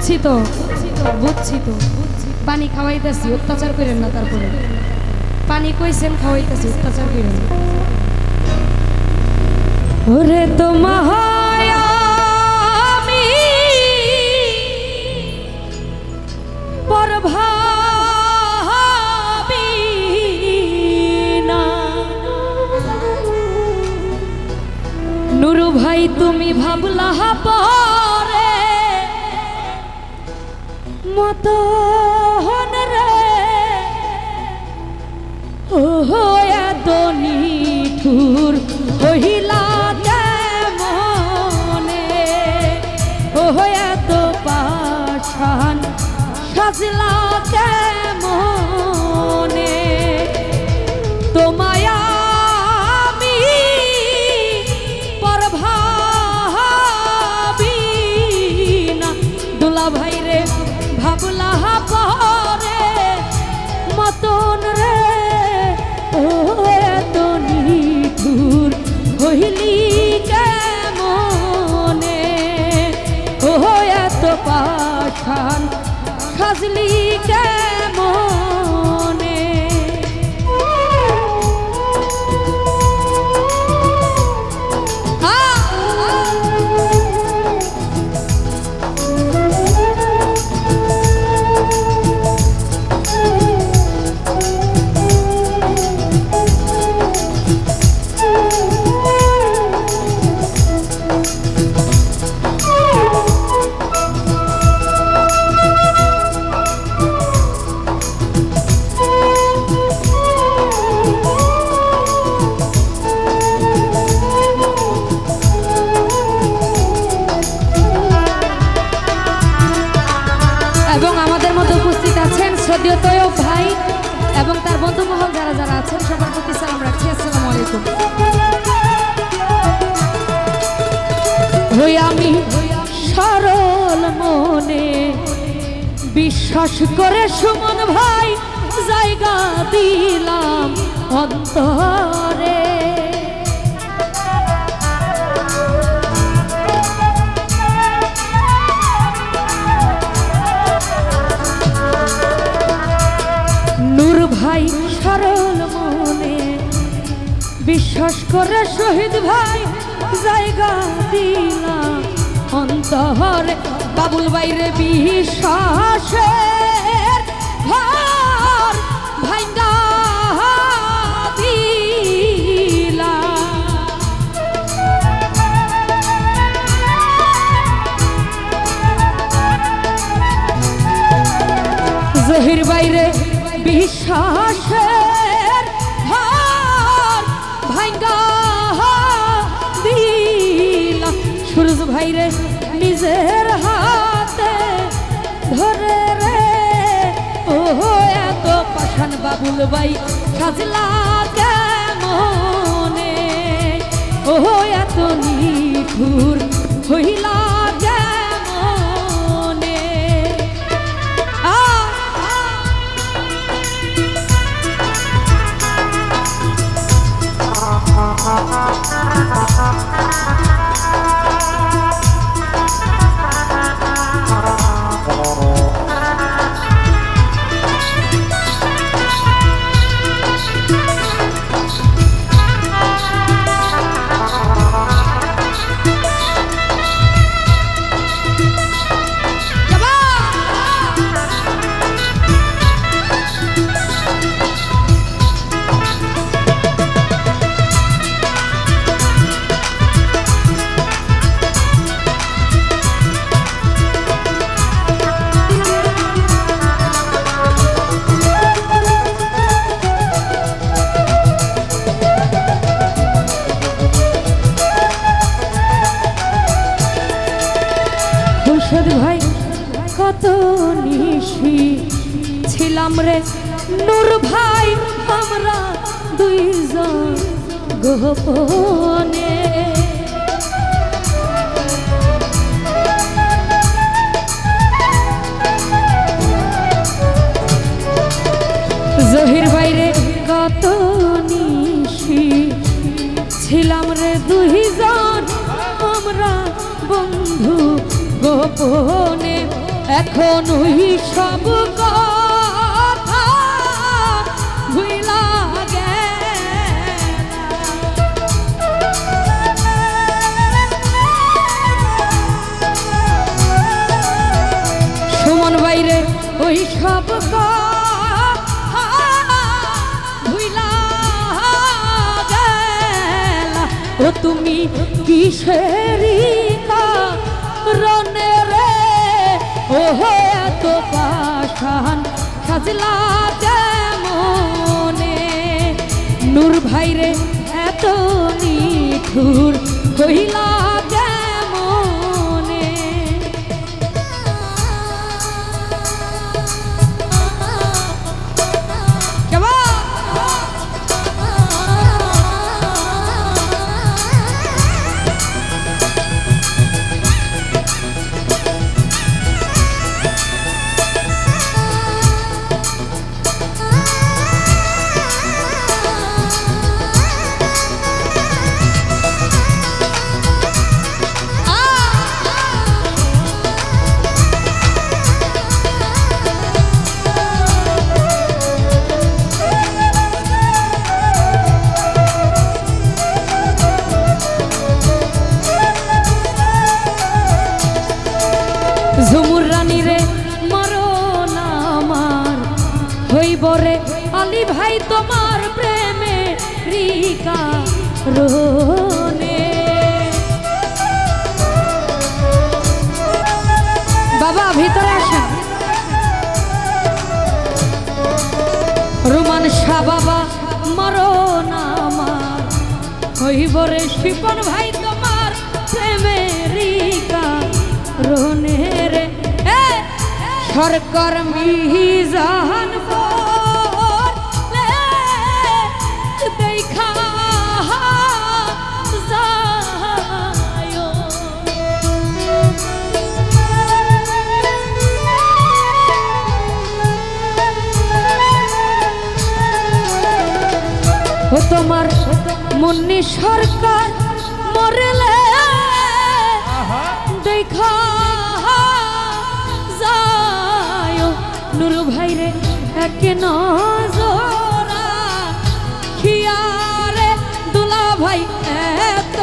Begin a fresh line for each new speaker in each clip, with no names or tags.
বুঝছি তো বুঝছি তো পানি খাওয়াইতেছি, অত্যাচার করেন না তারপরে। পানি কইছেন, খাওয়াইতেছি, অত্যাচার করেন ওরে তো আমি না। নুরু ভাই, তুমি ভাবলা পরে মতন রে। ও এত নিঠুর হইলা এবং আমাদের মধ্যে উপস্থিত আছেন সদ্য তৈয়ব ভাই এবং তার বন্ধু মহল যারা যারা আছেন, সবার প্রতি সালাম রাখছি। আসসালামু আলাইকুম। হই আমি সরল মনে বিশ্বাস করে সুমন ভাই জায়গা দিলাম অন্তরে। সরল মনে। বিশ্বাস করে শহীদ ভাই, জায়গা দিলাম। অন্তরে বাবুল বাইরে দিলাম। জহির বাইরে বিশ্বাসের সুরজ ভাইরে, নিজের হাতে ধরে রে। ও এত পাঠান বাবুল ভাই, সাজলা মনে ও এত নিঠুর হইলা ছিলাম রে, নূর ভাই, আমরা দুইজন গোপনে। জহির বাইরে কত নিশি ছিলাম রে দুইজন, আমরা বন্ধু গোপনে। এখন সব কথা সব ও তুমি কিসেরি রনে রে? ও এত পাশান সাজলা মনে নূর ভাইরে এত নিঠুর হইলা ভাই তোমার প্রেমে রিকা রোনে বাবা, ভিতরে আসেন। রুমান শাহ বাবা রে শিপন ভাই, তোমার প্রেমেরিকা রোনে রে। সরকার মিজান বলে তোমার মুন্নি সরকার মরলে দেখা যায়। নুর ভাইরে এক নজরা খিয়ারে দুলা ভাই এত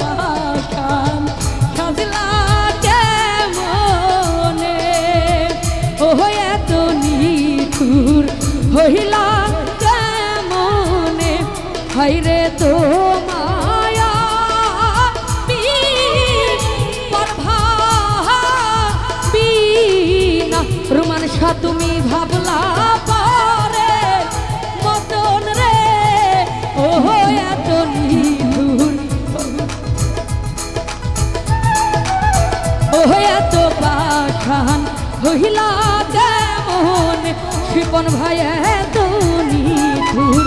পাখান কেমনে? ও এত নিঠুর হইলা হাইরে তো মায়া তুমি ভাবলা পারে। মতন রে ও এত ও এত পাঠান হইলা কেমন? শিপন ভাই এত নিধুর।